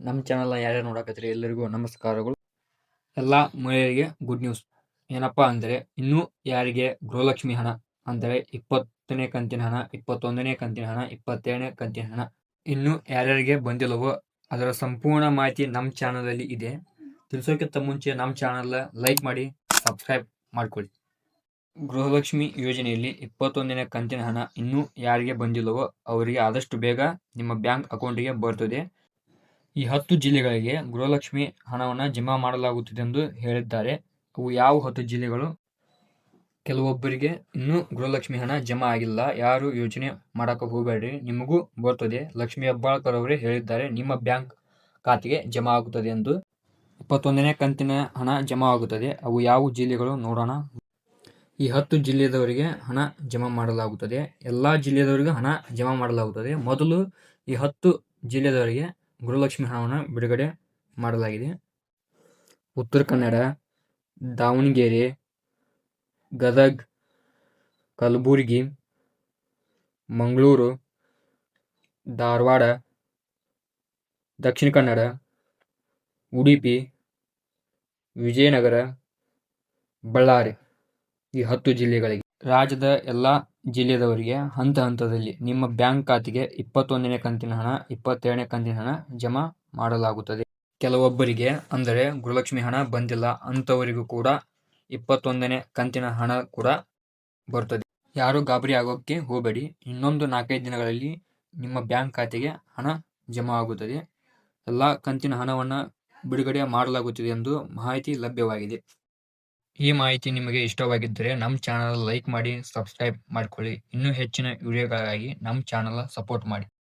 ನಮ್ಮ ಚಾನಲ್ನ ಯಾರ್ಯಾರು ನೋಡಕತ್ತೀರಿ ಎಲ್ಲರಿಗೂ ನಮಸ್ಕಾರಗಳು. ಎಲ್ಲ ಮಹಿಳೆಯರಿಗೆ ಗುಡ್ ನ್ಯೂಸ್ ಏನಪ್ಪ ಅಂದರೆ ಇನ್ನೂ ಯಾರಿಗೆ ಗೃಹಲಕ್ಷ್ಮಿ ಹಣ ಅಂದರೆ ಇಪ್ಪತ್ತನೇ ಕಂತಿನ ಹಣ, ಇಪ್ಪತ್ತೊಂದನೇ ಕಂತಿನ ಹಣ, ಇಪ್ಪತ್ತೇಳನೇ ಕಂತಿನ ಹಣ ಇನ್ನೂ ಯಾರ್ಯಾರಿಗೆ ಬಂದಿಲ್ಲವೋ ಅದರ ಸಂಪೂರ್ಣ ಮಾಹಿತಿ ನಮ್ಮ ಚಾನಲಲ್ಲಿ ಇದೆ. ತಿಳಿಸೋಕ್ಕಿಂತ ಮುಂಚೆ ನಮ್ಮ ಚಾನಲ್ ಲೈಕ್ ಮಾಡಿ ಸಬ್ಸ್ಕ್ರೈಬ್ ಮಾಡ್ಕೊಳ್ಳಿ. ಗೃಹಲಕ್ಷ್ಮಿ ಯೋಜನೆಯಲ್ಲಿ ಇಪ್ಪತ್ತೊಂದನೇ ಕಂತಿನ ಹಣ ಇನ್ನೂ ಯಾರಿಗೆ ಬಂದಿಲ್ಲವೋ ಅವರಿಗೆ ಆದಷ್ಟು ಬೇಗ ನಿಮ್ಮ ಬ್ಯಾಂಕ್ ಅಕೌಂಟಿಗೆ ಬರ್ತದೆ. ಈ ಹತ್ತು ಜಿಲ್ಲೆಗಳಿಗೆ ಗೃಹಲಕ್ಷ್ಮಿ ಹಣವನ್ನು ಜಮಾ ಮಾಡಲಾಗುತ್ತಿದೆ ಎಂದು ಹೇಳಿದ್ದಾರೆ. ಅವು ಯಾವ ಹತ್ತು ಜಿಲ್ಲೆಗಳು? ಕೆಲವೊಬ್ಬರಿಗೆ ಇನ್ನೂ ಗೃಹಲಕ್ಷ್ಮಿ ಹಣ ಜಮಾ ಆಗಿಲ್ಲ. ಯಾರು ಯೋಜನೆ ಮಾಡಕ್ಕೆ ಹೋಗಬೇಡ್ರಿ. ನಿಮಗೂ ಬರ್ತದೆ. ಲಕ್ಷ್ಮಿ ಹೆಬ್ಬಾಳ್ಕರ್ ಅವರೇ ಹೇಳಿದ್ದಾರೆ, ನಿಮ್ಮ ಬ್ಯಾಂಕ್ ಖಾತೆಗೆ ಜಮಾ ಆಗುತ್ತದೆ ಎಂದು. ಇಪ್ಪತ್ತೊಂದನೇ ಕಂತಿನ ಹಣ ಜಮಾ ಆಗುತ್ತದೆ. ಅವು ಯಾವ ಜಿಲ್ಲೆಗಳು ನೋಡೋಣ. ಈ ಹತ್ತು ಜಿಲ್ಲೆದವರಿಗೆ ಹಣ ಜಮಾ ಮಾಡಲಾಗುತ್ತದೆ. ಎಲ್ಲ ಜಿಲ್ಲೆದವರಿಗೂ ಹಣ ಜಮಾ ಮಾಡಲಾಗುತ್ತದೆ. ಮೊದಲು ಈ ಹತ್ತು ಜಿಲ್ಲೆದವರಿಗೆ ಗೃಹಲಕ್ಷ್ಮಿ ಹಣವನ್ನು ಬಿಡುಗಡೆ ಮಾಡಲಾಗಿದೆ. ಉತ್ತರ ಕನ್ನಡ, ದಾವಣಗೆರೆ, ಗದಗ್, ಕಲಬುರಗಿ, ಮಂಗಳೂರು, ಧಾರವಾಡ, ದಕ್ಷಿಣ ಕನ್ನಡ, ಉಡುಪಿ, ವಿಜಯನಗರ, ಬಳ್ಳಾರಿ ಈ ಹತ್ತು ಜಿಲ್ಲೆಗಳಿಗೆ. ರಾಜ್ಯದ ಎಲ್ಲ ಜಿಲ್ಲೆದವರಿಗೆ ಹಂತ ಹಂತದಲ್ಲಿ ನಿಮ್ಮ ಬ್ಯಾಂಕ್ ಖಾತೆಗೆ ಇಪ್ಪತ್ತೊಂದನೇ ಕಂತಿನ ಹಣ ಇಪ್ಪತ್ತೆರಡನೇ ಕಂತಿನ ಹಣ ಜಮಾ ಮಾಡಲಾಗುತ್ತದೆ. ಕೆಲವೊಬ್ಬರಿಗೆ ಅಂದರೆ ಗೃಹಲಕ್ಷ್ಮಿ ಹಣ ಬಂದಿಲ್ಲ ಅಂಥವರಿಗೂ ಕೂಡ ಇಪ್ಪತ್ತೊಂದನೇ ಕಂತಿನ ಹಣ ಕೂಡ ಬರುತ್ತದೆ. ಯಾರು ಗಾಬರಿ ಆಗೋಕ್ಕೆ ಹೋಗಬೇಡಿ. ಇನ್ನೊಂದು ನಾಲ್ಕೈದು ದಿನಗಳಲ್ಲಿ ನಿಮ್ಮ ಬ್ಯಾಂಕ್ ಖಾತೆಗೆ ಹಣ ಜಮಾ ಆಗುತ್ತದೆ. ಎಲ್ಲ ಕಂತಿನ ಹಣವನ್ನು ಬಿಡುಗಡೆ ಮಾಡಲಾಗುತ್ತಿದೆ ಎಂದು ಮಾಹಿತಿ ಲಭ್ಯವಾಗಿದೆ. ಈ ಮಾಹಿತಿ ನಿಮಗೆ ಇಷ್ಟವಾಗಿದ್ದರೆ ನಮ್ಮ ಚಾನಲ್ ಲೈಕ್ ಮಾಡಿ, ಸಬ್ಸ್ಕ್ರೈಬ್ ಮಾಡ್ಕೊಳ್ಳಿ. ಇನ್ನೂ ಹೆಚ್ಚಿನ ವಿಡಿಯೋಗಳಿಗಾಗಿ ನಮ್ಮ ಚಾನಲ್ನ ಸಪೋರ್ಟ್ ಮಾಡಿ.